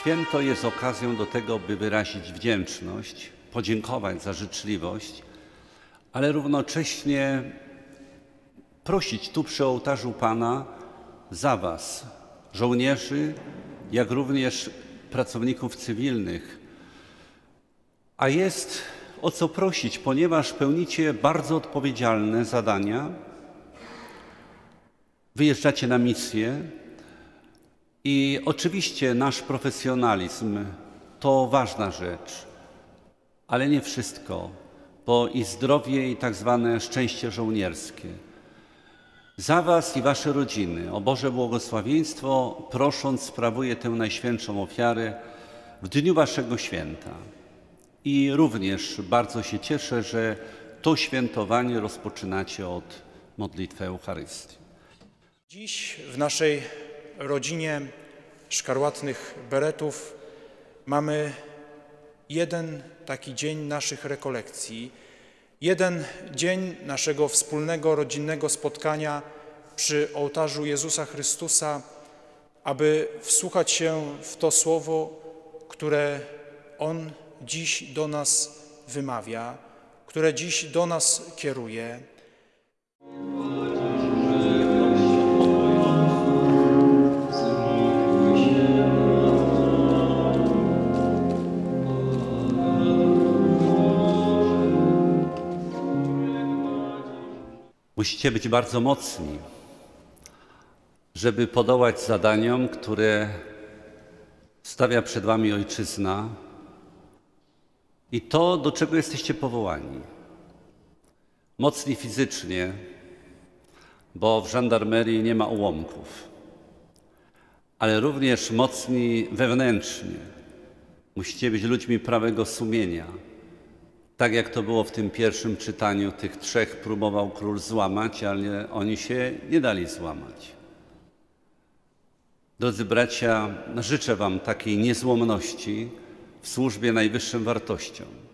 Święto jest okazją do tego, by wyrazić wdzięczność, podziękować za życzliwość, ale równocześnie prosić tu przy ołtarzu Pana za Was, żołnierzy, jak również pracowników cywilnych. A jest o co prosić, ponieważ pełnicie bardzo odpowiedzialne zadania, wyjeżdżacie na misję i oczywiście nasz profesjonalizm to ważna rzecz, ale nie wszystko, bo i zdrowie, i tak zwane szczęście żołnierskie. Za Was i Wasze rodziny o Boże błogosławieństwo prosząc sprawuję tę najświętszą ofiarę w dniu Waszego święta. I również bardzo się cieszę, że to świętowanie rozpoczynacie od modlitwy Eucharystii. Dziś w naszej rodzinie szkarłatnych beretów mamy jeden taki dzień naszych rekolekcji, jeden dzień naszego wspólnego rodzinnego spotkania przy ołtarzu Jezusa Chrystusa, aby wsłuchać się w to słowo, które On dziś do nas wymawia, które dziś do nas kieruje. Musicie być bardzo mocni, żeby podołać zadaniom, które stawia przed Wami Ojczyzna i to, do czego jesteście powołani. Mocni fizycznie, bo w żandarmerii nie ma ułomków, ale również mocni wewnętrznie. Musicie być ludźmi prawego sumienia. Tak jak to było w tym pierwszym czytaniu, tych trzech próbował król złamać, ale oni się nie dali złamać. Drodzy bracia, życzę Wam takiej niezłomności w służbie najwyższym wartościom.